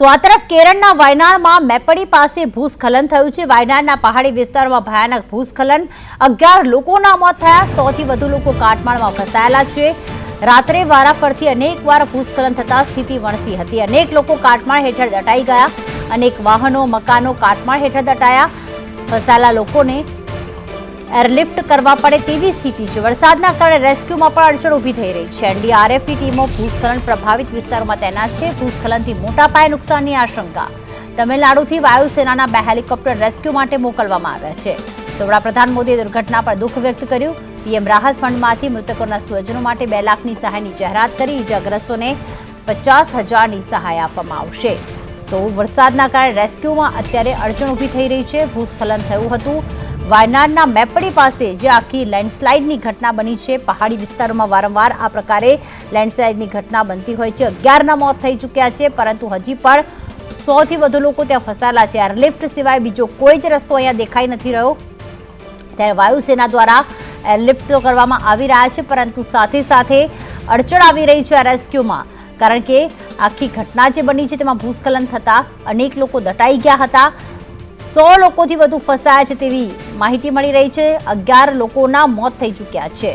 તો આ તરફ કેરળના વાયનાડમાં મેપડી પાસે ભૂસ્ખલન થયું છે. વાયનાડના પહાડી વિસ્તારમાં ભયાનક ભૂસ્ખલન. અગિયાર લોકોના મોત થયા, સોથી વધુ લોકો કાટમાળમાં ફસાયેલા છે. રાત્રે વારાફરથી અનેક વાર ભૂસ્ખલન થતા સ્થિતિ વણસી હતી. અનેક લોકો કાટમાળ હેઠળ દટાઈ ગયા. અનેક વાહનો, મકાનો કાટમાળ હેઠળ દટાયા. ફસાયેલા લોકોને એરલિફ્ટ કરવા પડે તેવી સ્થિતિ છે. વરસાદના કારણે રેસ્ક્યુમાં પણ અડચણ ઊભી થઈ રહી છે. એનડીઆરએફની ટીમો ભૂસ્ખલન પ્રભાવિત વિસ્તારોમાં તૈનાત છે. ભૂસ્ખલનથી મોટા પાયે નુકસાનની આશંકા. તમિલનાડુથી વાયુસેનાના બે હેલિકોપ્ટર રેસ્ક્યુ માટે મોકલવામાં આવ્યા છે. તો વડાપ્રધાન મોદીએ દુર્ઘટના પર દુઃખ વ્યક્ત કર્યું. પીએમ રાહત ફંડમાંથી મૃતકોના સ્વજનો માટે બે લાખની સહાયની જાહેરાત કરી. ઇજાગ્રસ્તોને પચાસ હજારની સહાય આપવામાં આવશે. તો વરસાદના કારણે રેસ્ક્યુમાં અત્યારે અડચણ ઊભી થઈ રહી છે. ભૂસ્ખલન થયું હતું. વાયનાડના મેપડી પાસે જે આખી લેન્ડસ્લાઇડની ઘટના બની છે, પહાડી વિસ્તારોમાં વારંવાર આ પ્રકારે લેન્ડસ્લાઇડની ઘટના બનતી હોય છે. અગિયારના મોત થઈ ચૂક્યા છે, પરંતુ હજી પણ સોથી વધુ લોકો ત્યાં ફસાયેલા છે. એરલિફ્ટ સિવાય બીજો કોઈ જ રસ્તો અહીંયા દેખાઈ નથી રહ્યો. ત્યારે વાયુસેના દ્વારા એરલિફ્ટ તો કરવામાં આવી રહ્યા છે, પરંતુ સાથે સાથે અડચણ આવી રહી છે આ રેસ્ક્યુમાં કારણ કે આખી ઘટના જે બની છે, તેમાં ભૂસ્ખલન થતાં અનેક લોકો દટાઈ ગયા હતા. સો લોકોથી વધુ ફસાયા છે તેવી માહિતી મળી રહી છે. અગિયાર લોકોના મોત થઈ ચૂક્યા છે.